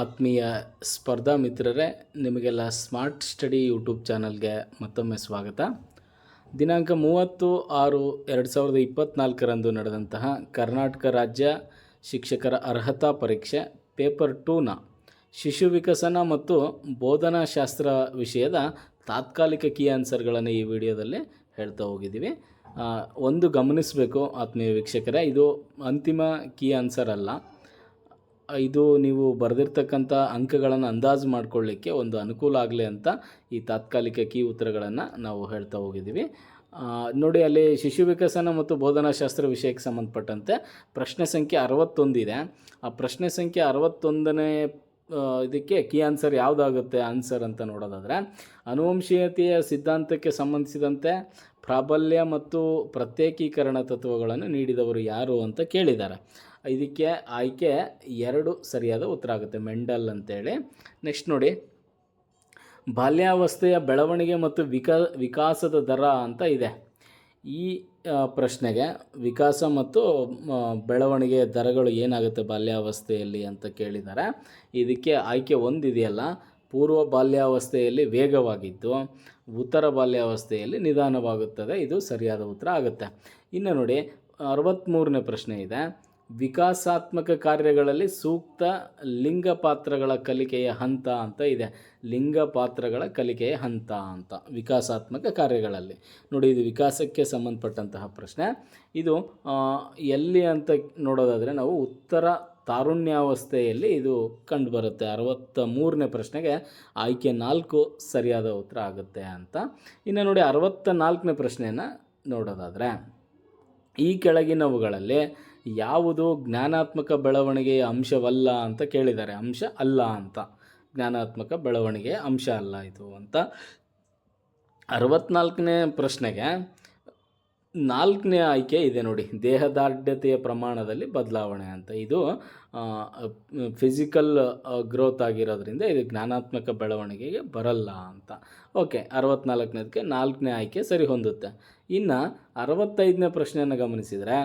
ಆತ್ಮೀಯ ಸ್ಪರ್ಧಾ ಮಿತ್ರರೇ, ನಿಮಗೆಲ್ಲ ಸ್ಮಾರ್ಟ್ ಸ್ಟಡಿ ಯೂಟ್ಯೂಬ್ ಚಾನಲ್ಗೆ ಮತ್ತೊಮ್ಮೆ ಸ್ವಾಗತ. ದಿನಾಂಕ ಮೂವತ್ತು ಆರು ಎರಡು ಸಾವಿರದ ಇಪ್ಪತ್ತ್ನಾಲ್ಕರಂದು ನಡೆದಂತಹ ಕರ್ನಾಟಕ ರಾಜ್ಯ ಶಿಕ್ಷಕರ ಅರ್ಹತಾ ಪರೀಕ್ಷೆ ಪೇಪರ್ ಟೂನ ಶಿಶು ವಿಕಸನ ಮತ್ತು ಬೋಧನಾಶಾಸ್ತ್ರ ವಿಷಯದ ತಾತ್ಕಾಲಿಕ ಕೀ ಆನ್ಸರ್ಗಳನ್ನು ಈ ವಿಡಿಯೋದಲ್ಲಿ ಹೇಳ್ತಾ ಹೋಗಿದ್ದೀವಿ. ಒಂದು ಗಮನಿಸಬೇಕು ಆತ್ಮೀಯ ವೀಕ್ಷಕರೇ, ಇದು ಅಂತಿಮ ಕೀ ಆನ್ಸರ್ ಅಲ್ಲ. ಇದು ನೀವು ಬರೆದಿರ್ತಕ್ಕಂಥ ಅಂಕಗಳನ್ನು ಅಂದಾಜು ಮಾಡ್ಕೊಳ್ಳಿಕ್ಕೆ ಒಂದು ಅನುಕೂಲ ಆಗಲಿ ಅಂತ ಈ ತಾತ್ಕಾಲಿಕ ಕೀ ಉತ್ತರಗಳನ್ನು ನಾವು ಹೇಳ್ತಾ ಹೋಗಿದ್ದೀವಿ. ನೋಡಿ ಅಲ್ಲಿ ಶಿಶು ವಿಕಸನ ಮತ್ತು ಬೋಧನಾಶಾಸ್ತ್ರ ವಿಷಯಕ್ಕೆ ಸಂಬಂಧಪಟ್ಟಂತೆ ಪ್ರಶ್ನೆ ಸಂಖ್ಯೆ ಅರವತ್ತೊಂದಿದೆ. ಆ ಪ್ರಶ್ನೆ ಸಂಖ್ಯೆ ಅರವತ್ತೊಂದನೇ ಇದಕ್ಕೆ ಕೀ ಆನ್ಸರ್ ಯಾವುದಾಗುತ್ತೆ? ಆನ್ಸರ್ ಅಂತ ನೋಡೋದಾದರೆ, ಅನುವಂಶೀಯತೆಯ ಸಿದ್ಧಾಂತಕ್ಕೆ ಸಂಬಂಧಿಸಿದಂತೆ ಪ್ರಾಬಲ್ಯ ಮತ್ತು ಪ್ರತ್ಯೇಕೀಕರಣ ತತ್ವಗಳನ್ನು ನೀಡಿದವರು ಯಾರು ಅಂತ ಕೇಳಿದ್ದಾರೆ. ಇದಕ್ಕೆ ಆಯ್ಕೆ ಎರಡು ಸರಿಯಾದ ಉತ್ತರ ಆಗುತ್ತೆ, ಮೆಂಡಲ್ ಅಂತೇಳಿ. ನೆಕ್ಸ್ಟ್ ನೋಡಿ, ಬಾಲ್ಯಾವಸ್ಥೆಯ ಬೆಳವಣಿಗೆ ಮತ್ತು ವಿಕಾ, ವಿಕಾಸದ ದರ ಅಂತ ಇದೆ. ಈ ಪ್ರಶ್ನೆಗೆ ವಿಕಾಸ ಮತ್ತು ಬೆಳವಣಿಗೆ ದರಗಳು ಏನಾಗುತ್ತೆ ಬಾಲ್ಯಾವಸ್ಥೆಯಲ್ಲಿ ಅಂತ ಕೇಳಿದ್ದಾರೆ. ಇದಕ್ಕೆ ಆಯ್ಕೆ ಒಂದಿದೆಯಲ್ಲ, ಪೂರ್ವ ಬಾಲ್ಯಾವಸ್ಥೆಯಲ್ಲಿ ವೇಗವಾಗಿದ್ದು, ಉತ್ತರ ಬಾಲ್ಯಾವಸ್ಥೆಯಲ್ಲಿ ನಿಧಾನವಾಗುತ್ತದೆ, ಇದು ಸರಿಯಾದ ಉತ್ತರ ಆಗುತ್ತೆ. ಇನ್ನು ನೋಡಿ ಅರವತ್ತ್ಮೂರನೇ ಪ್ರಶ್ನೆ ಇದೆ. ವಿಕಾಸಾತ್ಮಕ ಕಾರ್ಯಗಳಲ್ಲಿ ಸೂಕ್ತ ಲಿಂಗ ಪಾತ್ರಗಳ ಕಲಿಕೆಯ ಹಂತ ಅಂತ ಇದೆ. ಲಿಂಗ ಪಾತ್ರಗಳ ಕಲಿಕೆಯ ಹಂತ ಅಂತ ವಿಕಾಸಾತ್ಮಕ ಕಾರ್ಯಗಳಲ್ಲಿ. ನೋಡಿ, ಇದು ವಿಕಾಸಕ್ಕೆ ಸಂಬಂಧಪಟ್ಟಂತಹ ಪ್ರಶ್ನೆ. ಇದು ಎಲ್ಲಿ ಅಂತ ನೋಡೋದಾದರೆ ನಾವು ಉತ್ತರ ತಾರುಣ್ಯಾವಸ್ಥೆಯಲ್ಲಿ ಇದು ಕಂಡುಬರುತ್ತೆ. ಅರವತ್ತ ಮೂರನೇ ಪ್ರಶ್ನೆಗೆ ಆಯ್ಕೆ ನಾಲ್ಕು ಸರಿಯಾದ ಉತ್ತರ ಆಗುತ್ತೆ ಅಂತ. ಇನ್ನು ನೋಡಿ ಅರವತ್ತ ನಾಲ್ಕನೇ ಪ್ರಶ್ನೆಯನ್ನು ನೋಡೋದಾದರೆ, ಈ ಕೆಳಗಿನವುಗಳಲ್ಲಿ ಯಾವುದು ಜ್ಞಾನಾತ್ಮಕ ಬೆಳವಣಿಗೆಯ ಅಂಶವಲ್ಲ ಅಂತ ಕೇಳಿದ್ದಾರೆ. ಅಂಶ ಅಲ್ಲ ಅಂತ. ಜ್ಞಾನಾತ್ಮಕ ಬೆಳವಣಿಗೆಯ ಅಂಶ ಅಲ್ಲ ಇದು ಅಂತ. ಅರವತ್ನಾಲ್ಕನೇ ಪ್ರಶ್ನೆಗೆ ನಾಲ್ಕನೇ ಆಯ್ಕೆ ಇದೆ ನೋಡಿ. ದೇಹದಾರ್ಢ್ಯತೆಯ ಪ್ರಮಾಣದಲ್ಲಿ ಬದಲಾವಣೆ ಅಂತ. ಇದು ಫಿಸಿಕಲ್ ಗ್ರೋತ್ ಆಗಿರೋದ್ರಿಂದ ಇದು ಜ್ಞಾನಾತ್ಮಕ ಬೆಳವಣಿಗೆಗೆ ಬರಲ್ಲ ಅಂತ. ಓಕೆ, ಅರವತ್ನಾಲ್ಕನೇದಕ್ಕೆ ನಾಲ್ಕನೇ ಆಯ್ಕೆ ಸರಿ ಹೊಂದುತ್ತೆ ಇನ್ನು ಅರವತ್ತೈದನೇ ಪ್ರಶ್ನೆಯನ್ನು ಗಮನಿಸಿದರೆ,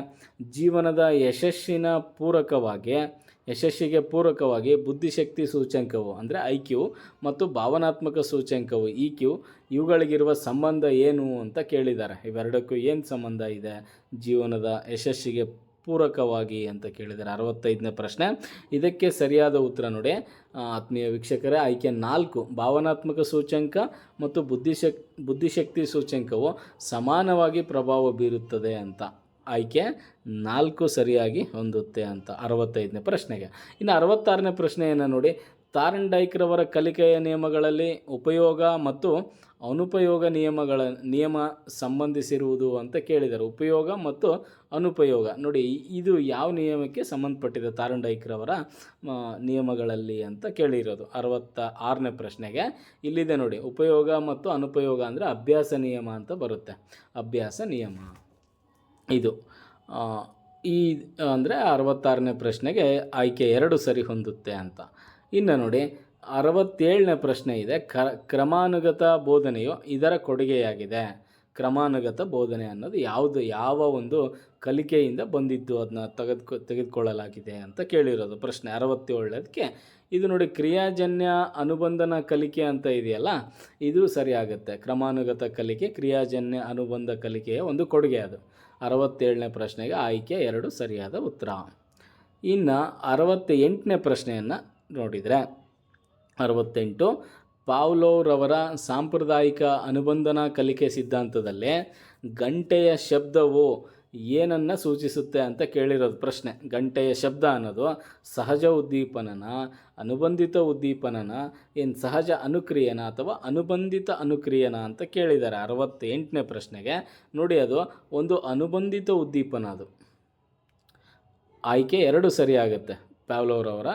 ಜೀವನದ ಯಶಸ್ಸಿನ ಪೂರಕವಾಗಿ, ಯಶಸ್ಸಿಗೆ ಪೂರಕವಾಗಿ ಬುದ್ಧಿಶಕ್ತಿ ಸೂಚ್ಯಂಕವು ಅಂದರೆ ಐ ಕ್ಯೂ ಮತ್ತು ಭಾವನಾತ್ಮಕ ಸೂಚ್ಯಂಕವು ಇ ಕ್ಯೂ ಇವುಗಳಿಗಿರುವ ಸಂಬಂಧ ಏನು ಅಂತ ಕೇಳಿದ್ದಾರೆ. ಇವೆರಡಕ್ಕೂ ಏನು ಸಂಬಂಧ ಇದೆ? ಜೀವನದ ಯಶಸ್ಸಿಗೆ ಪೂರಕವಾಗಿ ಅಂತ ಕೇಳಿದ್ದಾರೆ. ಅರವತ್ತೈದನೇ ಪ್ರಶ್ನೆ. ಇದಕ್ಕೆ ಸರಿಯಾದ ಉತ್ತರ ನೋಡಿ. ಆತ್ಮೀಯ ವೀಕ್ಷಕರೇ, ಆಯ್ಕೆ ನಾಲ್ಕು, ಭಾವನಾತ್ಮಕ ಸೂಚ್ಯಂಕ ಮತ್ತು ಬುದ್ಧಿಶಕ್, ಬುದ್ಧಿಶಕ್ತಿ ಸೂಚ್ಯಂಕವು ಸಮಾನವಾಗಿ ಪ್ರಭಾವ ಬೀರುತ್ತದೆ ಅಂತ. ಆಯ್ಕೆ ನಾಲ್ಕು ಸರಿಯಾಗಿ ಹೊಂದುತ್ತೆ ಅಂತ ಅರವತ್ತೈದನೇ ಪ್ರಶ್ನೆಗೆ. ಇನ್ನು ಅರವತ್ತಾರನೇ ಪ್ರಶ್ನೆಯನ್ನು ನೋಡಿ. ತಾರಂಡೈಕ್ರವರ ಕಲಿಕೆಯ ನಿಯಮಗಳಲ್ಲಿ ಉಪಯೋಗ ಮತ್ತು ಅನುಪಯೋಗ ನಿಯಮಗಳ, ನಿಯಮ ಸಂಬಂಧಿಸಿರುವುದು ಅಂತ ಕೇಳಿದರು. ಉಪಯೋಗ ಮತ್ತು ಅನುಪಯೋಗ. ನೋಡಿ, ಇದು ಯಾವ ನಿಯಮಕ್ಕೆ ಸಂಬಂಧಪಟ್ಟಿದೆ ತಾರಂಡೈಕ್ರವರ ನಿಯಮಗಳಲ್ಲಿ ಅಂತ ಕೇಳಿರೋದು. ಅರವತ್ತ ಆರನೇ ಪ್ರಶ್ನೆಗೆ ಇಲ್ಲಿದೆ ನೋಡಿ. ಉಪಯೋಗ ಮತ್ತು ಅನುಪಯೋಗ ಅಂದರೆ ಅಭ್ಯಾಸ ನಿಯಮ ಅಂತ ಬರುತ್ತೆ. ಅಭ್ಯಾಸ ನಿಯಮ ಇದು. ಈ, ಅಂದರೆ ಅರವತ್ತಾರನೇ ಪ್ರಶ್ನೆಗೆ ಆಯ್ಕೆ ಎರಡು ಸರಿ ಹೊಂದುತ್ತೆ ಅಂತ. ಇನ್ನು ನೋಡಿ ಅರವತ್ತೇಳನೇ ಪ್ರಶ್ನೆ ಇದೆ. ಕ್ರಮಾನುಗತ ಬೋಧನೆಯು ಇದರ ಕೊಡುಗೆಯಾಗಿದೆ. ಕ್ರಮಾನುಗತ ಬೋಧನೆ ಅನ್ನೋದು ಯಾವುದು, ಯಾವ ಒಂದು ಕಲಿಕೆಯಿಂದ ಬಂದಿದ್ದು ಅದನ್ನ ತೆಗೆದುಕೊ, ತೆಗೆದುಕೊಳ್ಳಲಾಗಿದೆ ಅಂತ ಕೇಳಿರೋದು ಪ್ರಶ್ನೆ ಅರವತ್ತೇಳದಕ್ಕೆ ಇದು ನೋಡಿ ಕ್ರಿಯಾಜನ್ಯ ಅನುಬಂಧನ ಕಲಿಕೆ ಅಂತ ಇದೆಯಲ್ಲ, ಇದು ಸರಿಯಾಗುತ್ತೆ. ಕ್ರಮಾನುಗತ ಕಲಿಕೆ, ಕ್ರಿಯಾಜನ್ಯ ಅನುಬಂಧ ಕಲಿಕೆಯ ಒಂದು ಕೊಡುಗೆ ಅದು. ಅರವತ್ತೇಳನೇ ಪ್ರಶ್ನೆಗೆ ಆಯ್ಕೆ ಎರಡು ಸರಿಯಾದ ಉತ್ತರ. ಇನ್ನು ಅರವತ್ತ ಎಂಟನೇ ಪ್ರಶ್ನೆಯನ್ನು ನೋಡಿದರೆ ಅರವತ್ತೆಂಟು, ಪಾವ್ಲೋರವರ ಸಾಂಪ್ರದಾಯಿಕ ಅನುಬಂಧನ ಕಲಿಕೆ ಸಿದ್ಧಾಂತದಲ್ಲಿ ಗಂಟೆಯ ಶಬ್ದವು ಏನನ್ನು ಸೂಚಿಸುತ್ತೆ ಅಂತ ಕೇಳಿರೋದು ಪ್ರಶ್ನೆ. ಗಂಟೆಯ ಶಬ್ದ ಅನ್ನೋದು ಸಹಜ ಉದ್ದೀಪನನ, ಅನುಬಂಧಿತ ಉದ್ದೀಪನನ, ಏನು ಸಹಜ ಅನುಕ್ರಿಯನ ಅಥವಾ ಅನುಬಂಧಿತ ಅನುಕ್ರಿಯನ ಅಂತ ಕೇಳಿದ್ದಾರೆ. ಅರವತ್ತೆಂಟನೇ ಪ್ರಶ್ನೆಗೆ ನೋಡಿ ಅದು ಒಂದು ಅನುಬಂಧಿತ ಉದ್ದೀಪನ ಅದು. ಆಯ್ಕೆ ಎರಡು ಸರಿಯಾಗುತ್ತೆ. ಪ್ಯಾವ್ಲೋರವರ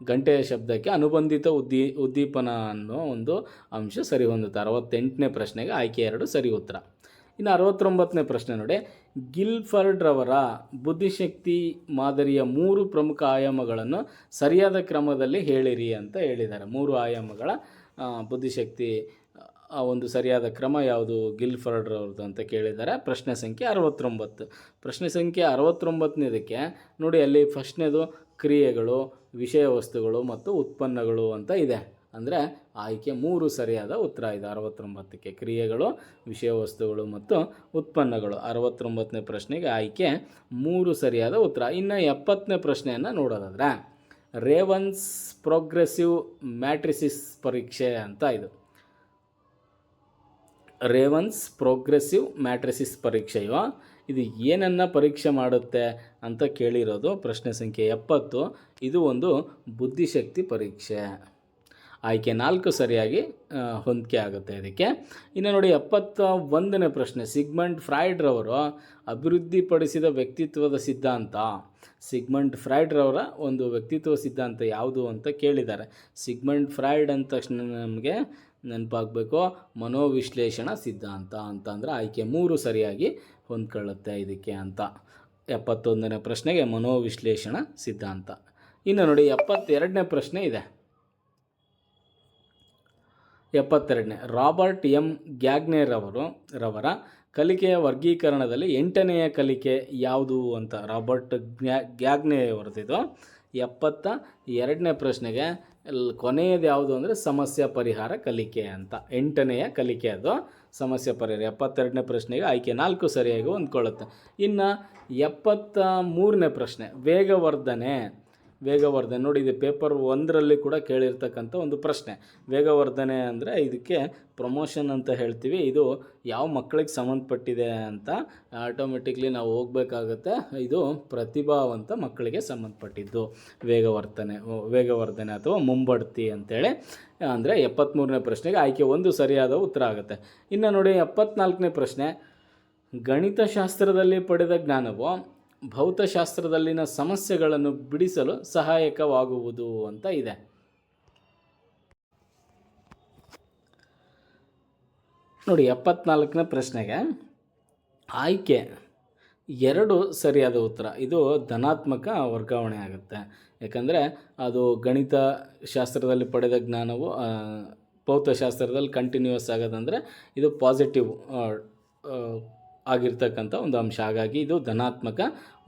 ಗಂಟೆಯ ಶಬ್ದಕ್ಕೆ ಅನುಬಂಧಿತ ಉದ್ದೀ, ಉದ್ದೀಪನ ಅನ್ನೋ ಒಂದು ಅಂಶ ಸರಿ ಹೊಂದುತ್ತೆ ಅರವತ್ತೆಂಟನೇ ಪ್ರಶ್ನೆಗೆ ಆಯ್ಕೆ ಎರಡು ಸರಿ ಉತ್ತರ. ಇನ್ನು ಅರವತ್ತೊಂಬತ್ತನೇ ಪ್ರಶ್ನೆ ನೋಡಿ. ಗಿಲ್ಫರ್ಡ್ರವರ ಬುದ್ಧಿಶಕ್ತಿ ಮಾದರಿಯ ಮೂರು ಪ್ರಮುಖ ಆಯಾಮಗಳನ್ನು ಸರಿಯಾದ ಕ್ರಮದಲ್ಲಿ ಹೇಳಿರಿ ಅಂತ ಹೇಳಿದ್ದಾರೆ. ಮೂರು ಆಯಾಮಗಳ ಬುದ್ಧಿಶಕ್ತಿ ಒಂದು ಸರಿಯಾದ ಕ್ರಮ ಯಾವುದು? ಗಿಲ್ಫರ್ಡ್ರವ್ರದ್ದು ಅಂತ ಕೇಳಿದ್ದಾರೆ. ಪ್ರಶ್ನೆ ಸಂಖ್ಯೆ ಅರವತ್ತೊಂಬತ್ತು. ಪ್ರಶ್ನೆ ಸಂಖ್ಯೆ ಅರವತ್ತೊಂಬತ್ತನೇದಕ್ಕೆ ನೋಡಿ, ಅಲ್ಲಿ ಫಸ್ಟ್ನೇದು ಕ್ರಿಯೆಗಳು ವಿಷಯ ವಸ್ತುಗಳು ಮತ್ತು ಉತ್ಪನ್ನಗಳು ಅಂತ ಇದೆ. ಅಂದರೆ ಆಯ್ಕೆ ಮೂರು ಸರಿಯಾದ ಉತ್ತರ ಇದೆ. ಅರವತ್ತೊಂಬತ್ತಕ್ಕೆ ಕ್ರಿಯೆಗಳು, ವಿಷಯ ವಸ್ತುಗಳು ಮತ್ತು ಉತ್ಪನ್ನಗಳು. ಅರವತ್ತೊಂಬತ್ತನೇ ಪ್ರಶ್ನೆಗೆ ಆಯ್ಕೆ ಮೂರು ಸರಿಯಾದ ಉತ್ತರ. ಇನ್ನು ಎಪ್ಪತ್ತನೇ ಪ್ರಶ್ನೆಯನ್ನು ನೋಡೋದಾದ್ರೆ, ರೇವನ್ಸ್ ಪ್ರೋಗ್ರೆಸಿವ್ ಮ್ಯಾಟ್ರಿಸಿಸ್ ಪರೀಕ್ಷೆ ಅಂತ ಇದು. ರೇವನ್ಸ್ ಪ್ರೋಗ್ರೆಸಿವ್ ಮ್ಯಾಟ್ರಿಸಿಸ್ ಪರೀಕ್ಷೆಯು ಇದು ಏನನ್ನು ಪರೀಕ್ಷೆ ಮಾಡುತ್ತೆ ಅಂತ ಕೇಳಿರೋದು ಪ್ರಶ್ನೆ ಸಂಖ್ಯೆ ಎಪ್ಪತ್ತು. ಇದು ಒಂದು ಬುದ್ಧಿಶಕ್ತಿ ಪರೀಕ್ಷೆ. ಆಯ್ಕೆ ನಾಲ್ಕು ಸರಿಯಾಗಿ ಹೊಂದಿಕೆ ಆಗುತ್ತೆ ಇದಕ್ಕೆ. ಇನ್ನು ನೋಡಿ, ಎಪ್ಪತ್ತ ಒಂದನೇ ಪ್ರಶ್ನೆ, ಸಿಗ್ಮಂಡ್ ಫ್ರಾಯ್ಡ್ರವರು ಅಭಿವೃದ್ಧಿಪಡಿಸಿದ ವ್ಯಕ್ತಿತ್ವದ ಸಿದ್ಧಾಂತ. ಸಿಗ್ಮಂಡ್ ಫ್ರಾಯ್ಡ್ರವರ ಒಂದು ವ್ಯಕ್ತಿತ್ವ ಸಿದ್ಧಾಂತ ಯಾವುದು ಅಂತ ಕೇಳಿದ್ದಾರೆ. ಸಿಗ್ಮಂಡ್ ಫ್ರಾಯ್ಡ್ ಅಂದ ತಕ್ಷಣ ನಮಗೆ ನೆನಪಾಗಬೇಕು, ಮನೋವಿಶ್ಲೇಷಣಾ ಸಿದ್ಧಾಂತ ಅಂತಂದರೆ ಆಯ್ಕೆ ಮೂರು ಸರಿಯಾಗಿ ಹೊಂದ್ಕೊಳ್ಳುತ್ತೆ ಇದಕ್ಕೆ ಅಂತ. ಎಪ್ಪತ್ತೊಂದನೇ ಪ್ರಶ್ನೆಗೆ ಮನೋವಿಶ್ಲೇಷಣ ಸಿದ್ಧಾಂತ. ಇನ್ನು ನೋಡಿ, ಎಪ್ಪತ್ತೆರಡನೇ ಪ್ರಶ್ನೆ ಇದೆ. ಎಪ್ಪತ್ತೆರಡನೇ, ರಾಬರ್ಟ್ ಎಂ. ಗ್ಯಾಗ್ನೇರವರು ರವರ ಕಲಿಕೆಯ ವರ್ಗೀಕರಣದಲ್ಲಿ ಎಂಟನೆಯ ಕಲಿಕೆ ಯಾವುದು ಅಂತ. ರಾಬರ್ಟ್ ಗ್ಯಾ ಗ್ಯಾಗ್ನೆ ಅವರದಿದು. ಎಪ್ಪತ್ತ ಎರಡನೇ ಪ್ರಶ್ನೆಗೆ ಕೊನೆಯದು ಯಾವುದು ಅಂದರೆ ಸಮಸ್ಯೆ ಪರಿಹಾರ ಕಲಿಕೆ ಅಂತ. ಎಂಟನೆಯ ಕಲಿಕೆ ಅದು. ಸಮಸ್ಯೆ ಪರಿಹಾರ. ಎಪ್ಪತ್ತೆರಡನೇ ಪ್ರಶ್ನೆಗೆ ಆಯ್ಕೆ ನಾಲ್ಕು ಸರಿಯಾಗಿ ಹೊಂದ್ಕೊಳ್ಳುತ್ತೆ. ಇನ್ನು ಎಪ್ಪತ್ತ ಮೂರನೇ ಪ್ರಶ್ನೆ ವೇಗವರ್ಧನೆ. ವೇಗವರ್ಧನೆ. ನೋಡಿ, ಇದು ಪೇಪರ್ ಒಂದರಲ್ಲಿ ಕೂಡ ಕೇಳಿರ್ತಕ್ಕಂಥ ಒಂದು ಪ್ರಶ್ನೆ. ವೇಗವರ್ಧನೆ ಅಂದರೆ ಇದಕ್ಕೆ ಪ್ರಮೋಷನ್ ಅಂತ ಹೇಳ್ತೀವಿ. ಇದು ಯಾವ ಮಕ್ಕಳಿಗೆ ಸಂಬಂಧಪಟ್ಟಿದೆ ಅಂತ ಆಟೋಮೆಟಿಕ್ಲಿ ನಾವು ಹೋಗ್ಬೇಕಾಗತ್ತೆ. ಇದು ಪ್ರತಿಭಾವಂತ ಮಕ್ಕಳಿಗೆ ಸಂಬಂಧಪಟ್ಟಿದ್ದು ವೇಗವರ್ಧನೆ ವೇಗವರ್ಧನೆ ಅಥವಾ ಮುಂಬಡ್ತಿ ಅಂತೇಳಿ. ಅಂದರೆ ಎಪ್ಪತ್ತ್ಮೂರನೇ ಪ್ರಶ್ನೆಗೆ ಆಯ್ಕೆ ಒಂದು ಸರಿಯಾದ ಉತ್ತರ ಆಗುತ್ತೆ. ಇನ್ನು ನೋಡಿ, ಎಪ್ಪತ್ನಾಲ್ಕನೇ ಪ್ರಶ್ನೆ. ಗಣಿತಶಾಸ್ತ್ರದಲ್ಲಿ ಪಡೆದ ಜ್ಞಾನವು ಭೌತಶಾಸ್ತ್ರದಲ್ಲಿನ ಸಮಸ್ಯೆಗಳನ್ನು ಬಿಡಿಸಲು ಸಹಾಯಕವಾಗುವುದು ಅಂತ ಇದೆ. ನೋಡಿ, ಎಪ್ಪತ್ನಾಲ್ಕನೇ ಪ್ರಶ್ನೆಗೆ ಆಯ್ಕೆ. ಎರಡು ಸರಿಯಾದ ಉತ್ತರ. ಇದು ಧನಾತ್ಮಕ ವರ್ಗಾವಣೆ ಆಗುತ್ತೆ. ಯಾಕಂದರೆ ಅದು ಗಣಿತ ಶಾಸ್ತ್ರದಲ್ಲಿ ಪಡೆದ ಜ್ಞಾನವು ಭೌತಶಾಸ್ತ್ರದಲ್ಲಿ ಕಂಟಿನ್ಯೂಸ್ ಆಗೋದಂದರೆ ಇದು ಪಾಸಿಟಿವ್ ಆಗಿರ್ತಕ್ಕಂಥ ಒಂದು ಅಂಶ. ಹಾಗಾಗಿ ಇದು ಧನಾತ್ಮಕ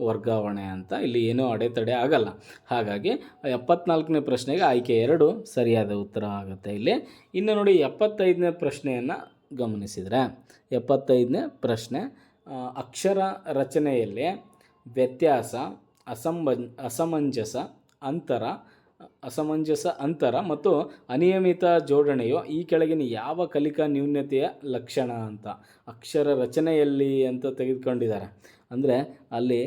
ವರ್ಗಾವಣೆ ಅಂತ ಇಲ್ಲಿ ಏನೂ ಅಡೆತಡೆ ಆಗಲ್ಲ. ಹಾಗಾಗಿ ಎಪ್ಪತ್ನಾಲ್ಕನೇ ಪ್ರಶ್ನೆಗೆ ಆಯ್ಕೆ ಎರಡು ಸರಿಯಾದ ಉತ್ತರ ಆಗುತ್ತೆ ಇಲ್ಲಿ. ಇನ್ನು ನೋಡಿ ಎಪ್ಪತ್ತೈದನೇ ಪ್ರಶ್ನೆಯನ್ನು ಗಮನಿಸಿದರೆ, ಎಪ್ಪತ್ತೈದನೇ ಪ್ರಶ್ನೆ ಅಕ್ಷರ ರಚನೆಯಲ್ಲಿ ವ್ಯತ್ಯಾಸ, ಅಸಂಬ, ಅಸಮಂಜಸ, ಅಂತರ ಅಸಮಂಜಸ ಅಂತರ ಮತ್ತು ಅನಿಯಮಿತ ಜೋಡಣೆಯು ಈ ಕೆಳಗಿನ ಯಾವ ಕಲಿಕಾ ನ್ಯೂನ್ಯತೆಯ ಲಕ್ಷಣ ಅಂತ ಅಕ್ಷರ ರಚನೆಯಲ್ಲಿ ಅಂತ ತೆಗೆದುಕೊಂಡಿದ್ದಾರೆ. ಅಂದರೆ ಅಲ್ಲಿ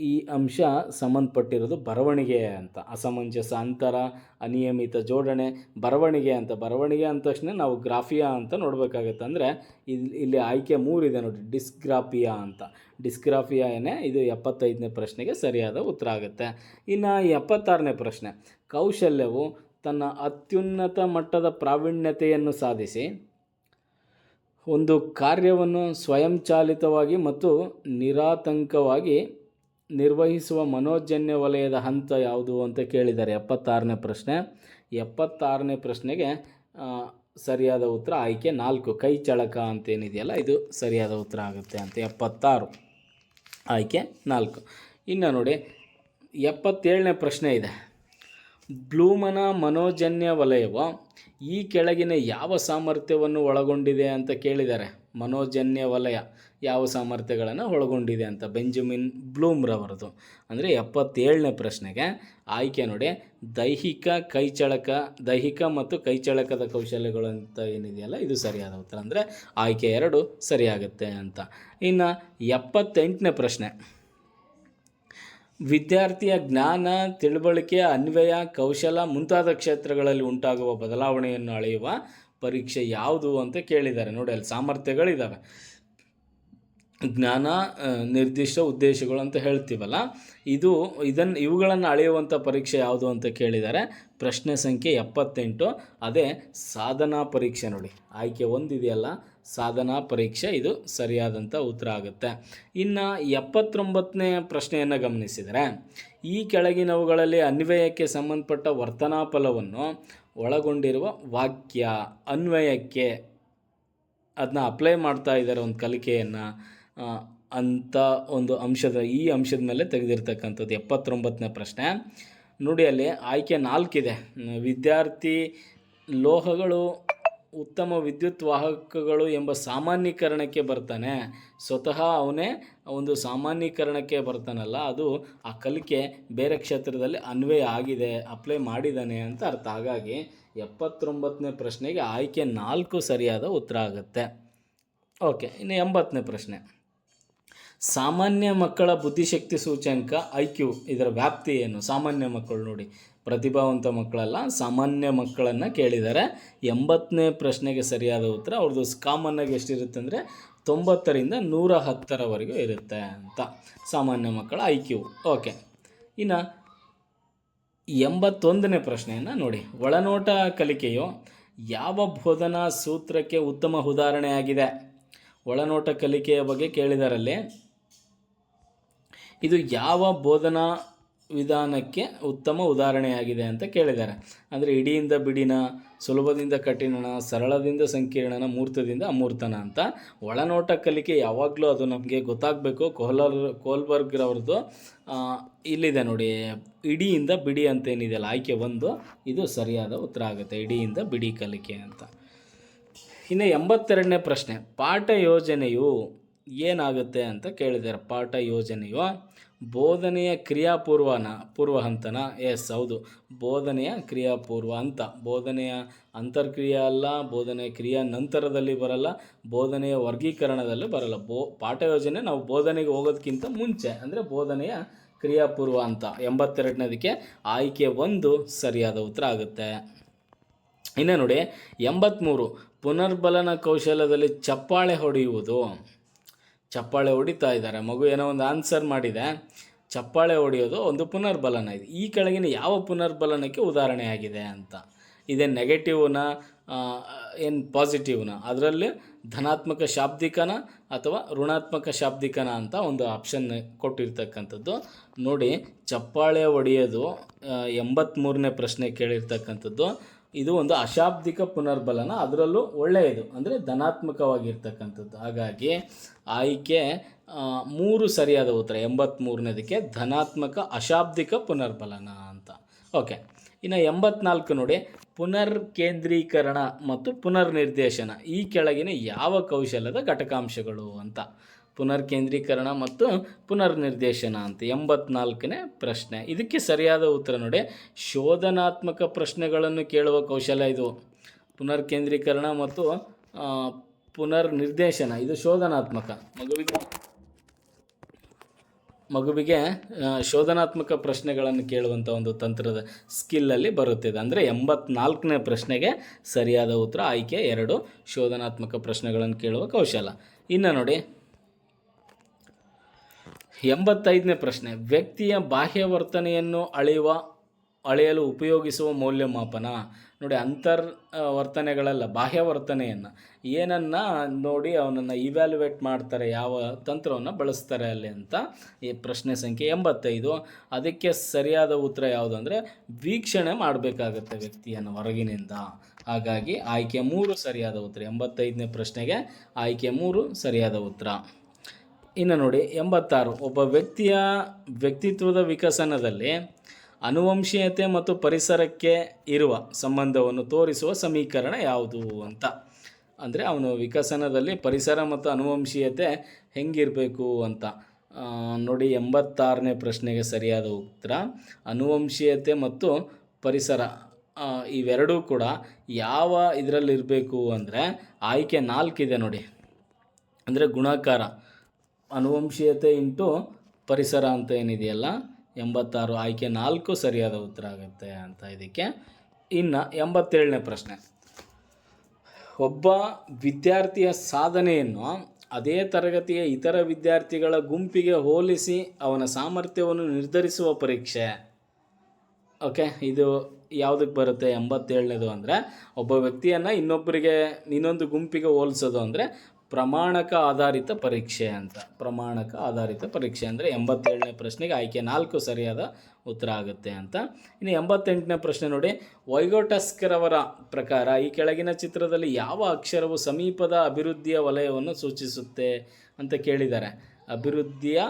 ಈ ಅಂಶ ಸಂಬಂಧಪಟ್ಟಿರೋದು ಬರವಣಿಗೆ ಅಂತ. ಅಸಮಂಜಸ ಅಂತರ, ಅನಿಯಮಿತ ಜೋಡಣೆ, ಬರವಣಿಗೆ ಅಂತ. ಬರವಣಿಗೆ ಅಂದ ತಕ್ಷಣ ನಾವು ಗ್ರಾಫಿಯಾ ಅಂತ ನೋಡಬೇಕಾಗತ್ತೆ. ಅಂದರೆ ಇಲ್ಲಿ ಇಲ್ಲಿ ಆಯ್ಕೆ ಮೂರಿದೆ ನೋಡಿ, ಡಿಸ್ಗ್ರಾಫಿಯಾ ಅಂತ. ಡಿಸ್ಗ್ರಾಫಿಯಾ ಏನೇ ಇದು ಎಪ್ಪತ್ತೈದನೇ ಪ್ರಶ್ನೆಗೆ ಸರಿಯಾದ ಉತ್ತರ ಆಗುತ್ತೆ. ಇನ್ನು ಎಪ್ಪತ್ತಾರನೇ ಪ್ರಶ್ನೆ, ಕೌಶಲ್ಯವು ತನ್ನ ಅತ್ಯುನ್ನತ ಮಟ್ಟದ ಪ್ರಾವೀಣ್ಯತೆಯನ್ನು ಸಾಧಿಸಿ, ಒಂದು ಕಾರ್ಯವನ್ನು ಸ್ವಯಂಚಾಲಿತವಾಗಿ ಮತ್ತು ನಿರಾತಂಕವಾಗಿ ನಿರ್ವಹಿಸುವ ಮನೋಜನ್ಯ ವಲಯದ ಹಂತ ಯಾವುದು ಅಂತ ಕೇಳಿದ್ದಾರೆ ಎಪ್ಪತ್ತಾರನೇ ಪ್ರಶ್ನೆ. ಎಪ್ಪತ್ತಾರನೇ ಪ್ರಶ್ನೆಗೆ ಸರಿಯಾದ ಉತ್ತರ ಆಯ್ಕೆ ನಾಲ್ಕು. ಕೈ ಚಳಕ ಅಂತೇನಿದೆಯಲ್ಲ, ಇದು ಸರಿಯಾದ ಉತ್ತರ ಆಗುತ್ತೆ ಅಂತ. ಎಪ್ಪತ್ತಾರು. ಆಯ್ಕೆ ನಾಲ್ಕು. ಇನ್ನು ನೋಡಿ, ಎಪ್ಪತ್ತೇಳನೇ ಪ್ರಶ್ನೆ ಇದೆ. ಬ್ಲೂಮನ ಮನೋಜನ್ಯ ವಲಯವು ಈ ಕೆಳಗಿನ ಯಾವ ಸಾಮರ್ಥ್ಯವನ್ನು ಒಳಗೊಂಡಿದೆ ಅಂತ ಕೇಳಿದ್ದಾರೆ ಮನೋಜನ್ಯ ವಲಯ ಯಾವ ಸಾಮರ್ಥ್ಯಗಳನ್ನು ಒಳಗೊಂಡಿದೆ ಅಂತ ಬೆಂಜಮಿನ್ ಬ್ಲೂಮ್ರವರದು. ಅಂದರೆ ಎಪ್ಪತ್ತೇಳನೇ ಪ್ರಶ್ನೆಗೆ ಆಯ್ಕೆ ನೋಡಿ, ದೈಹಿಕ, ಕೈಚಳಕ, ದೈಹಿಕ ಮತ್ತು ಕೈಚಳಕದ ಕೌಶಲ್ಯಗಳು ಅಂತ ಏನಿದೆಯಲ್ಲ, ಇದು ಸರಿಯಾದ ಉತ್ತರ. ಅಂದರೆ ಆಯ್ಕೆ ಎರಡು ಸರಿಯಾಗುತ್ತೆ ಅಂತ. ಇನ್ನು ಎಪ್ಪತ್ತೆಂಟನೇ ಪ್ರಶ್ನೆ, ವಿದ್ಯಾರ್ಥಿಯ ಜ್ಞಾನ, ತಿಳುವಳಿಕೆ, ಅನ್ವಯ, ಕೌಶಲ ಮುಂತಾದ ಕ್ಷೇತ್ರಗಳಲ್ಲಿ ಉಂಟಾಗುವ ಬದಲಾವಣೆಯನ್ನು ಅಳೆಯುವ ಪರೀಕ್ಷೆ ಯಾವುದು ಅಂತ ಕೇಳಿದ್ದಾರೆ. ನೋಡಿ, ಅಲ್ಲಿ ಸಾಮರ್ಥ್ಯಗಳಿದ್ದಾವೆ ಜ್ಞಾನ ನಿರ್ದಿಷ್ಟ ಉದ್ದೇಶಗಳು ಅಂತ ಹೇಳ್ತೀವಲ್ಲ, ಇದು ಇದನ್ನು ಇವುಗಳನ್ನು ಅಳೆಯುವಂಥ ಪರೀಕ್ಷೆ ಯಾವುದು ಅಂತ ಕೇಳಿದ್ದಾರೆ. ಪ್ರಶ್ನೆ ಸಂಖ್ಯೆ ಎಪ್ಪತ್ತೆಂಟು. ಅದೇ ಸಾಧನಾ ಪರೀಕ್ಷೆ ನೋಡಿ. ಆಯ್ಕೆ ಒಂದಿದೆಯಲ್ಲ, ಸಾಧನಾ ಪರೀಕ್ಷೆ, ಇದು ಸರಿಯಾದಂಥ ಉತ್ತರ ಆಗುತ್ತೆ. ಇನ್ನು ಎಪ್ಪತ್ತೊಂಬತ್ತನೇ ಪ್ರಶ್ನೆಯನ್ನು ಗಮನಿಸಿದರೆ, ಈ ಕೆಳಗಿನವುಗಳಲ್ಲಿ ಅನ್ವಯಕ್ಕೆ ಸಂಬಂಧಪಟ್ಟ ವರ್ತನಾ ಫಲವನ್ನು ಒಳಗೊಂಡಿರುವ ವಾಕ್ಯ, ಅನ್ವಯಕ್ಕೆ ಅದನ್ನ ಅಪ್ಲೈ ಮಾಡ್ತಾ ಇದ್ದಾರೆ ಒಂದು ಕಲಿಕೆಯನ್ನು ಅಂತ ಒಂದು ಅಂಶದ, ಈ ಅಂಶದ ಮೇಲೆ ತೆಗೆದಿರ್ತಕ್ಕಂಥದ್ದು ಎಪ್ಪತ್ತೊಂಬತ್ತನೇ ಪ್ರಶ್ನೆ. ನೋಡಿ ಅಲ್ಲಿ ಆಯ್ಕೆ ನಾಲ್ಕಿದೆ. ವಿದ್ಯಾರ್ಥಿ ಲೋಹಗಳು ಉತ್ತಮ ವಿದ್ಯುತ್ ವಾಹಕಗಳು ಎಂಬ ಸಾಮಾನ್ಯೀಕರಣಕ್ಕೆ ಬರ್ತಾನೆ. ಸ್ವತಃ ಅವನೇ ಒಂದು ಸಾಮಾನ್ಯೀಕರಣಕ್ಕೆ ಬರ್ತಾನಲ್ಲ, ಅದು ಆ ಕಲಿಕೆ ಬೇರೆ ಕ್ಷೇತ್ರದಲ್ಲಿ ಅನ್ವಯ ಆಗಿದೆ ಅಪ್ಲೈ ಮಾಡಿದ್ದಾನೆ ಅಂತ ಅರ್ಥ. ಹಾಗಾಗಿ ಎಪ್ಪತ್ತೊಂಬತ್ತನೇ ಪ್ರಶ್ನೆಗೆ ಆಯ್ಕೆ ನಾಲ್ಕು ಸರಿಯಾದ ಉತ್ತರ ಆಗುತ್ತೆ. ಓಕೆ, ಇನ್ನು ಎಂಬತ್ತನೇ ಪ್ರಶ್ನೆ. ಸಾಮಾನ್ಯ ಮಕ್ಕಳ ಬುದ್ಧಿಶಕ್ತಿ ಸೂಚ್ಯಂಕ ಐ ಕ್ಯೂ ಇದರ ವ್ಯಾಪ್ತಿ ಏನು? ಸಾಮಾನ್ಯ ಮಕ್ಕಳು ನೋಡಿ, ಪ್ರತಿಭಾವಂತ ಮಕ್ಕಳಲ್ಲ, ಸಾಮಾನ್ಯ ಮಕ್ಕಳನ್ನು ಕೇಳಿದ್ದಾರೆ. ಎಂಬತ್ತನೇ ಪ್ರಶ್ನೆಗೆ ಸರಿಯಾದ ಉತ್ತರ, ಅವ್ರದ್ದು ಕಾಮನ್ನಾಗಿ ಎಷ್ಟಿರುತ್ತೆ ಅಂದರೆ ತೊಂಬತ್ತರಿಂದ ನೂರ ಹತ್ತರವರೆಗೂ ಇರುತ್ತೆ ಅಂತ ಸಾಮಾನ್ಯ ಮಕ್ಕಳ ಐ ಕ್ಯೂ. ಓಕೆ. ಇನ್ನು ಎಂಬತ್ತೊಂದನೇ ಪ್ರಶ್ನೆಯನ್ನು ನೋಡಿ. ಒಳನೋಟ ಕಲಿಕೆಯು ಯಾವ ಬೋಧನಾ ಸೂತ್ರಕ್ಕೆ ಉತ್ತಮ ಉದಾಹರಣೆಯಾಗಿದೆ? ಒಳನೋಟ ಕಲಿಕೆಯ ಬಗ್ಗೆ ಕೇಳಿದರಲ್ಲಿ ಇದು ಯಾವ ಬೋಧನಾ ವಿಧಾನಕ್ಕೆ ಉತ್ತಮ ಉದಾಹರಣೆಯಾಗಿದೆ ಅಂತ ಕೇಳಿದ್ದಾರೆ. ಅಂದರೆ ಇಡಿಯಿಂದ ಬಿಡಿನ, ಸುಲಭದಿಂದ ಕಠಿಣನ, ಸರಳದಿಂದ ಸಂಕೀರ್ಣನ, ಮೂರ್ತದಿಂದ ಅಮೂರ್ತನ ಅಂತ ಒಳನೋಟ ಕಲಿಕೆ ಯಾವಾಗಲೂ ಅದು ನಮಗೆ ಗೊತ್ತಾಗಬೇಕು. ಕೋಲರ್, ಕೋಲ್ಬರ್ಗ್ರವ್ರದ್ದು ಇಲ್ಲಿದೆ ನೋಡಿ, ಇಡಿಯಿಂದ ಬಿಡಿ ಅಂತ ಏನಿದೆಯಲ್ಲ ಆಯ್ಕೆ ಒಂದು, ಇದು ಸರಿಯಾದ ಉತ್ತರ ಆಗುತ್ತೆ, ಇಡಿಯಿಂದ ಬಿಡಿ ಕಲಿಕೆ ಅಂತ. ಇನ್ನು ಎಂಬತ್ತೆರಡನೇ ಪ್ರಶ್ನೆ, ಪಾಠ ಯೋಜನೆಯು ಏನಾಗುತ್ತೆ ಅಂತ ಕೇಳಿದ್ದಾರೆ. ಪಾಠ ಯೋಜನೆಯು ಬೋಧನೆಯ ಕ್ರಿಯಾಪೂರ್ವನ ಪೂರ್ವ ಹಂತನ ಎಸ್ ಹೌದು ಬೋಧನೆಯ ಕ್ರಿಯಾಪೂರ್ವ ಹಂತ ಬೋಧನೆಯ ಅಂತರ್ಕ್ರಿಯೆ ಅಲ್ಲ, ಬೋಧನೆಯ ಕ್ರಿಯಾ ನಂತರದಲ್ಲಿ ಬರಲ್ಲ, ಬೋಧನೆಯ ವರ್ಗೀಕರಣದಲ್ಲಿ ಬರಲ್ಲ. ಬೋ, ಪಾಠ ಯೋಜನೆ ನಾವು ಬೋಧನೆಗೆ ಹೋಗೋದಕ್ಕಿಂತ ಮುಂಚೆ, ಅಂದರೆ ಬೋಧನೆಯ ಕ್ರಿಯಾಪೂರ್ವ ಅಂತ. ಎಂಬತ್ತೆರಡನೇದಕ್ಕೆ ಆಯ್ಕೆ ಒಂದು ಸರಿಯಾದ ಉತ್ತರ ಆಗುತ್ತೆ. ಇನ್ನು ನೋಡಿ ಎಂಬತ್ತ್ಮೂರು ಪುನರ್ಬಲನ ಕೌಶಲ್ಯದಲ್ಲಿ ಚಪ್ಪಾಳೆ ಹೊಡೆಯುವುದು. ಚಪ್ಪಾಳೆ ಹೊಡಿತಾ ಇದ್ದಾರೆ. ಮಗು ಏನೋ ಒಂದು ಆನ್ಸರ್ ಮಾಡಿದೆ. ಚಪ್ಪಾಳೆ ಹೊಡೆಯೋದು ಒಂದು ಪುನರ್ಬಲನ ಇದೆ. ಈ ಕೆಳಗಿನ ಯಾವ ಪುನರ್ಬಲನಕ್ಕೆ ಉದಾಹರಣೆಯಾಗಿದೆ ಅಂತ. ಇದೇ ನೆಗೆಟಿವ್ನ ಏನು ಪಾಸಿಟಿವ್ನ ಅದರಲ್ಲಿ ಧನಾತ್ಮಕ ಶಾಬ್ದಿಕನ ಅಥವಾ ಋಣಾತ್ಮಕ ಶಾಬ್ದಿಕನ ಅಂತ ಒಂದು ಆಪ್ಷನ್ ಕೊಟ್ಟಿರ್ತಕ್ಕಂಥದ್ದು. ನೋಡಿ, ಚಪ್ಪಾಳೆ ಹೊಡೆಯೋದು ಎಂಬತ್ತ್ಮೂರನೇ ಪ್ರಶ್ನೆ ಕೇಳಿರ್ತಕ್ಕಂಥದ್ದು. ಇದು ಒಂದು ಅಶಾಬ್ದಿಕ ಪುನರ್ಬಲನ, ಅದರಲ್ಲೂ ಒಳ್ಳೆಯದು. ಅಂದರೆ ಧನಾತ್ಮಕವಾಗಿರ್ತಕ್ಕಂಥದ್ದು. ಹಾಗಾಗಿ ಆಯ್ಕೆ ಮೂರು ಸರಿಯಾದ ಉತ್ತರ ಎಂಬತ್ತ್ಮೂರನೇದಕ್ಕೆ ಧನಾತ್ಮಕ ಅಶಾಬ್ದಿಕ ಪುನರ್ಬಲನ ಅಂತ. ಓಕೆ. ಇನ್ನು ಎಂಬತ್ನಾಲ್ಕು ನೋಡಿ ಪುನರ್ ಕೇಂದ್ರೀಕರಣ ಮತ್ತು ಪುನರ್ನಿರ್ದೇಶನ. ಈ ಕೆಳಗಿನ ಯಾವ ಕೌಶಲ್ಯದ ಘಟಕಾಂಶಗಳು ಅಂತ. ಪುನರ್ ಕೇಂದ್ರೀಕರಣ ಮತ್ತು ಪುನರ್ನಿರ್ದೇಶನ ಅಂತ ಎಂಬತ್ನಾಲ್ಕನೇ ಪ್ರಶ್ನೆ. ಇದಕ್ಕೆ ಸರಿಯಾದ ಉತ್ತರ ನೋಡಿ. ಶೋಧನಾತ್ಮಕ ಪ್ರಶ್ನೆಗಳನ್ನು ಕೇಳುವ ಕೌಶಲ್ಯ ಇದು. ಪುನರ್ ಕೇಂದ್ರೀಕರಣ ಮತ್ತು ಪುನರ್ ಪುನರ್ನಿರ್ದೇಶನ, ಇದು ಶೋಧನಾತ್ಮಕ. ಮಗುವಿಗೆ ಮಗುವಿಗೆ ಶೋಧನಾತ್ಮಕ ಪ್ರಶ್ನೆಗಳನ್ನು ಕೇಳುವಂಥ ಒಂದು ತಂತ್ರದ ಸ್ಕಿಲ್ಲಲ್ಲಿ ಬರುತ್ತಿದೆ ಅಂದರೆ ಎಂಬತ್ನಾಲ್ಕನೇ ಪ್ರಶ್ನೆಗೆ ಸರಿಯಾದ ಉತ್ತರ, ಆಯ್ಕೆ ಎರಡು, ಶೋಧನಾತ್ಮಕ ಪ್ರಶ್ನೆಗಳನ್ನು ಕೇಳುವ ಕೌಶಲ. ಇನ್ನು ನೋಡಿ. ಎಂಬತ್ತೈದನೇ ಪ್ರಶ್ನೆ, ವ್ಯಕ್ತಿಯ ಬಾಹ್ಯ ವರ್ತನೆಯನ್ನು ಅಳೆಯುವ, ಅಳೆಯಲು ಉಪಯೋಗಿಸುವ ಮೌಲ್ಯಮಾಪನ. ನೋಡಿ ಅಂತರ್ ವರ್ತನೆಗಳಲ್ಲ ಬಾಹ್ಯ ವರ್ತನೆಯನ್ನು ಏನನ್ನು ನೋಡಿ ಅವನನ್ನು ಇವ್ಯಾಲ್ಯುವೇಟ್ ಮಾಡ್ತಾರೆ, ಯಾವ ತಂತ್ರವನ್ನು ಬಳಸ್ತಾರೆ ಅಲ್ಲಿ ಅಂತ ಈ ಪ್ರಶ್ನೆ ಸಂಖ್ಯೆ ಎಂಬತ್ತೈದು. ಅದಕ್ಕೆ ಸರಿಯಾದ ಉತ್ತರ ಯಾವುದು ಅಂದರೆ, ವೀಕ್ಷಣೆ ಮಾಡಬೇಕಾಗತ್ತೆ ವ್ಯಕ್ತಿಯನ್ನು ಹೊರಗಿನಿಂದ. ಹಾಗಾಗಿ ಆಯ್ಕೆ ಮೂರು ಸರಿಯಾದ ಉತ್ತರ, ಎಂಬತ್ತೈದನೇ ಪ್ರಶ್ನೆಗೆ ಆಯ್ಕೆ ಮೂರು ಸರಿಯಾದ ಉತ್ತರ. ಇನ್ನು ನೋಡಿ, ಎಂಬತ್ತಾರು. ಒಬ್ಬ ವ್ಯಕ್ತಿಯ ವ್ಯಕ್ತಿತ್ವದ ವಿಕಸನದಲ್ಲಿ ಅನುವಂಶೀಯತೆ ಮತ್ತು ಪರಿಸರಕ್ಕೆ ಇರುವ ಸಂಬಂಧವನ್ನು ತೋರಿಸುವ ಸಮೀಕರಣ ಯಾವುದು ಅಂತ. ಅಂದರೆ ಅವನು ವಿಕಸನದಲ್ಲಿ ಪರಿಸರ ಮತ್ತು ಅನುವಂಶೀಯತೆ ಹೆಂಗಿರಬೇಕು ಅಂತ. ನೋಡಿ, ಎಂಬತ್ತಾರನೇ ಪ್ರಶ್ನೆಗೆ ಸರಿಯಾದ ಉತ್ತರ. ಅನುವಂಶೀಯತೆ ಮತ್ತು ಪರಿಸರ ಇವೆರಡೂ ಕೂಡ ಯಾವ ಇದರಲ್ಲಿರಬೇಕು ಅಂದರೆ ಆಯ್ಕೆ ನಾಲ್ಕಿದೆ ನೋಡಿ. ಅಂದರೆ ಗುಣಾಕಾರ. ಅನುವಂಶೀಯತೆ ಇಂಟು ಪರಿಸರ ಅಂತ ಏನಿದೆಯಲ್ಲ, ಎಂಬತ್ತಾರು ಆಯ್ಕೆ ನಾಲ್ಕು ಸರಿಯಾದ ಉತ್ತರ ಆಗುತ್ತೆ ಅಂತ ಇದಕ್ಕೆ. ಇನ್ನು ಎಂಬತ್ತೇಳನೇ ಪ್ರಶ್ನೆ. ಒಬ್ಬ ವಿದ್ಯಾರ್ಥಿಯ ಸಾಧನೆಯನ್ನು ಅದೇ ತರಗತಿಯ ಇತರ ವಿದ್ಯಾರ್ಥಿಗಳ ಗುಂಪಿಗೆ ಹೋಲಿಸಿ ಅವನ ಸಾಮರ್ಥ್ಯವನ್ನು ನಿರ್ಧರಿಸುವ ಪರೀಕ್ಷೆ. ಓಕೆ, ಇದು ಯಾವುದಕ್ಕೆ ಬರುತ್ತೆ ಎಂಬತ್ತೇಳನೇದು ಅಂದರೆ, ಒಬ್ಬ ವ್ಯಕ್ತಿಯನ್ನು ಇನ್ನೊಬ್ಬರಿಗೆ, ಇನ್ನೊಂದು ಗುಂಪಿಗೆ ಹೋಲಿಸೋದು ಅಂದರೆ ಪ್ರಮಾಣಕ ಆಧಾರಿತ ಪರೀಕ್ಷೆ ಅಂತ. ಪ್ರಮಾಣಕ ಆಧಾರಿತ ಪರೀಕ್ಷೆ ಅಂದರೆ ಎಂಬತ್ತೇಳನೇ ಪ್ರಶ್ನೆಗೆ ಆಯ್ಕೆ ನಾಲ್ಕು ಸರಿಯಾದ ಉತ್ತರ ಆಗುತ್ತೆ ಅಂತ. ಇನ್ನು ಎಂಬತ್ತೆಂಟನೇ ಪ್ರಶ್ನೆ ನೋಡಿ, ವೈಗೋಟಸ್ಕರವರ ಪ್ರಕಾರ ಈ ಕೆಳಗಿನ ಚಿತ್ರದಲ್ಲಿ ಯಾವ ಅಕ್ಷರವು ಸಮೀಪದ ಅಭಿವೃದ್ಧಿಯ ವಲಯವನ್ನು ಸೂಚಿಸುತ್ತೆ ಅಂತ ಕೇಳಿದ್ದಾರೆ. ಅಭಿವೃದ್ಧಿಯ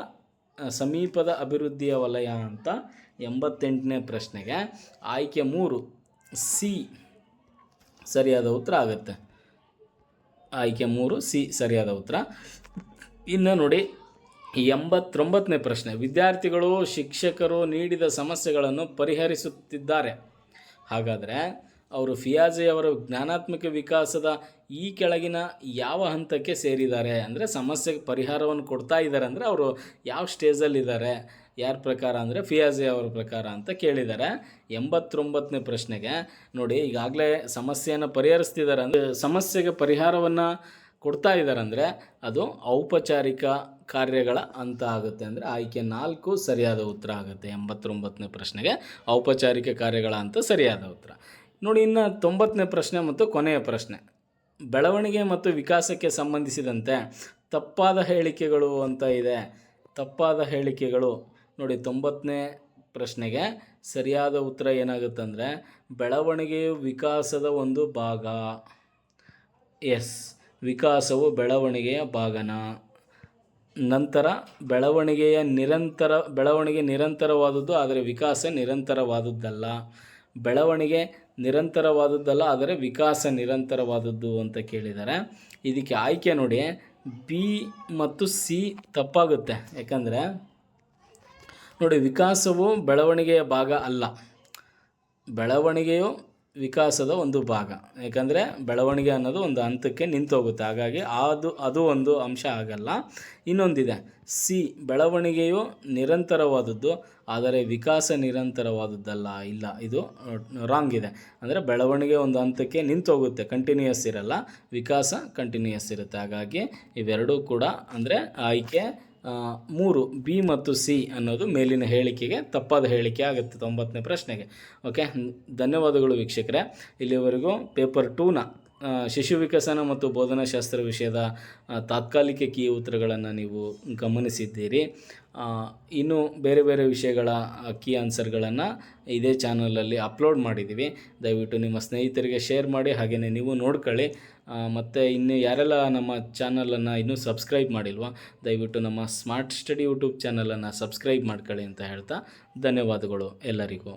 ಸಮೀಪದ ಅಭಿವೃದ್ಧಿಯ ವಲಯ ಅಂತ ಎಂಬತ್ತೆಂಟನೇ ಪ್ರಶ್ನೆಗೆ ಆಯ್ಕೆ ಮೂರು ಸಿ ಸರಿಯಾದ ಉತ್ತರ ಆಗುತ್ತೆ. ಆಯ್ಕೆ ಮೂರು, ಸಿ ಸರಿಯಾದ ಉತ್ತರ. ಇನ್ನು ನೋಡಿ, ಎಂಬತ್ತೊಂಬತ್ತನೇ ಪ್ರಶ್ನೆ. ವಿದ್ಯಾರ್ಥಿಗಳು, ಶಿಕ್ಷಕರು ನೀಡಿದ ಸಮಸ್ಯೆಗಳನ್ನು ಪರಿಹರಿಸುತ್ತಿದ್ದಾರೆ. ಹಾಗಾದರೆ, ಅವರು ಫಿಯಾಜೆ ಅವರ ಜ್ಞಾನಾತ್ಮಕ ವಿಕಾಸದ ಈ ಕೆಳಗಿನ ಯಾವ ಹಂತಕ್ಕೆ ಸೇರಿದ್ದಾರೆ? ಅಂದರೆ ಸಮಸ್ಯೆಗೆ ಪರಿಹಾರವನ್ನು ಕೊಡ್ತಾ ಇದ್ದಾರೆ ಅಂದರೆ ಅವರು ಯಾವ ಸ್ಟೇಜಲ್ಲಿದ್ದಾರೆ ಯಾರ ಪ್ರಕಾರ ಅಂದರೆ ಫಿಯಾಜೆ ಅವರ ಪ್ರಕಾರ ಅಂತ ಕೇಳಿದ್ದಾರೆ ಎಂಬತ್ತೊಂಬತ್ತನೇ ಪ್ರಶ್ನೆಗೆ ನೋಡಿ, ಈಗಾಗಲೇ ಸಮಸ್ಯೆಯನ್ನು ಪರಿಹರಿಸ್ತಿದ್ದಾರೆ ಅಂದರೆ, ಸಮಸ್ಯೆಗೆ ಪರಿಹಾರವನ್ನು ಕೊಡ್ತಾ ಇದ್ದಾರೆ ಅಂದರೆ, ಅದು ಔಪಚಾರಿಕ ಕಾರ್ಯಗಳ ಅಂತ ಆಗುತ್ತೆ ಅಂದರೆ, ಆಯ್ಕೆ ನಾಲ್ಕು ಸರಿಯಾದ ಉತ್ತರ ಆಗುತ್ತೆ ಎಂಬತ್ತೊಂಬತ್ತನೇ ಪ್ರಶ್ನೆಗೆ. ಔಪಚಾರಿಕ ಕಾರ್ಯಗಳ ಅಂತ ಸರಿಯಾದ ಉತ್ತರ. ನೋಡಿ, ಇನ್ನು ತೊಂಬತ್ತನೇ ಪ್ರಶ್ನೆ ಮತ್ತು ಕೊನೆಯ ಪ್ರಶ್ನೆ. ಬೆಳವಣಿಗೆ ಮತ್ತು ವಿಕಾಸಕ್ಕೆ ಸಂಬಂಧಿಸಿದಂತೆ ತಪ್ಪಾದ ಹೇಳಿಕೆಗಳು ಅಂತ ಇದೆ. ತಪ್ಪಾದ ಹೇಳಿಕೆಗಳು ನೋಡಿ, ತೊಂಬತ್ತನೇ ಪ್ರಶ್ನೆಗೆ ಸರಿಯಾದ ಉತ್ತರ ಏನಾಗುತ್ತೆ ಅಂದರೆ ಬೆಳವಣಿಗೆಯು ವಿಕಾಸದ ಒಂದು ಭಾಗ. ಎಸ್, ವಿಕಾಸವು ಬೆಳವಣಿಗೆಯ ಭಾಗನ. ನಂತರ, ಬೆಳವಣಿಗೆಯ ನಿರಂತರ, ಬೆಳವಣಿಗೆ ನಿರಂತರವಾದದ್ದು ಆದರೆ ವಿಕಾಸ ನಿರಂತರವಾದದ್ದಲ್ಲ. ಬೆಳವಣಿಗೆ ನಿರಂತರವಾದದ್ದಲ್ಲ ಆದರೆ ವಿಕಾಸ ನಿರಂತರವಾದದ್ದು ಅಂತ ಕೇಳಿದ್ದಾರೆ. ಇದಕ್ಕೆ ಆಯ್ಕೆ ನೋಡಿ, ಬಿ ಮತ್ತು ಸಿ ತಪ್ಪಾಗುತ್ತೆ. ಯಾಕಂದರೆ ನೋಡಿ, ವಿಕಾಸವು ಬೆಳವಣಿಗೆಯ ಭಾಗ ಅಲ್ಲ. ಬೆಳವಣಿಗೆಯು ವಿಕಾಸದ ಒಂದು ಭಾಗ. ಯಾಕಂದರೆ ಬೆಳವಣಿಗೆ ಅನ್ನೋದು ಒಂದು ಹಂತಕ್ಕೆ ನಿಂತೋಗುತ್ತೆ. ಹಾಗಾಗಿ ಅದು ಅದು ಒಂದು ಅಂಶ ಆಗಲ್ಲ. ಇನ್ನೊಂದಿದೆ, ಸಿ, ಬೆಳವಣಿಗೆಯು ನಿರಂತರವಾದದ್ದು, ಆದರೆ ವಿಕಾಸ ನಿರಂತರವಾದದ್ದಲ್ಲ, ಇಲ್ಲ, ಇದು ರಾಂಗ್ ಇದೆ. ಅಂದರೆ ಬೆಳವಣಿಗೆ ಒಂದು ಹಂತಕ್ಕೆ ನಿಂತೋಗುತ್ತೆ ಕಂಟಿನ್ಯೂಯಸ್ ಇರಲ್ಲ, ವಿಕಾಸ ಕಂಟಿನ್ಯೂಯಸ್ ಇರುತ್ತೆ. ಹಾಗಾಗಿ ಇವೆರಡೂ ಕೂಡ ಅಂದರೆ ಆಯ್ಕೆ ಮೂರು ಬಿ ಮತ್ತು ಸಿ ಅನ್ನೋದು ಮೇಲಿನ ಹೇಳಿಕೆಗೆ ತಪ್ಪಾದ ಹೇಳಿಕೆ ಆಗುತ್ತೆ ತೊಂಬತ್ತನೇ ಪ್ರಶ್ನೆಗೆ. ಓಕೆ ಧನ್ಯವಾದಗಳು ವೀಕ್ಷಕರೇ. ಇಲ್ಲಿವರೆಗೂ ಪೇಪರ್ ಟೂನ ಶಿಶು ವಿಕಸನ ಮತ್ತು ಬೋಧನಾಶಾಸ್ತ್ರ ವಿಷಯದ ತಾತ್ಕಾಲಿಕ ಕೀ ಉತ್ತರಗಳನ್ನು ನೀವು ಗಮನಿಸಿದ್ದೀರಿ. ಇನ್ನು ಬೇರೆ ಬೇರೆ ವಿಷಯಗಳ ಕೀ ಆನ್ಸರ್ಗಳನ್ನು ಇದೇ ಚಾನಲಲ್ಲಿ ಅಪ್ಲೋಡ್ ಮಾಡಿದ್ದೀವಿ. ದಯವಿಟ್ಟು ನಿಮ್ಮ ಸ್ನೇಹಿತರಿಗೆ ಶೇರ್ ಮಾಡಿ ಹಾಗೆಯೇ ನೀವು ನೋಡ್ಕೊಳ್ಳಿ. ಮತ್ತು ಇನ್ನು ಯಾರೆಲ್ಲ ನಮ್ಮ ಚಾನಲನ್ನು ಇನ್ನೂ ಸಬ್ಸ್ಕ್ರೈಬ್ ಮಾಡಿಲ್ವಾ, ದಯವಿಟ್ಟು ನಮ್ಮ ಸ್ಮಾರ್ಟ್ ಸ್ಟಡಿ ಯೂಟ್ಯೂಬ್ ಚಾನಲನ್ನು ಸಬ್ಸ್ಕ್ರೈಬ್ ಮಾಡ್ಕೊಳ್ಳಿ ಅಂತ ಹೇಳ್ತಾ ಧನ್ಯವಾದಗಳು ಎಲ್ಲರಿಗೂ.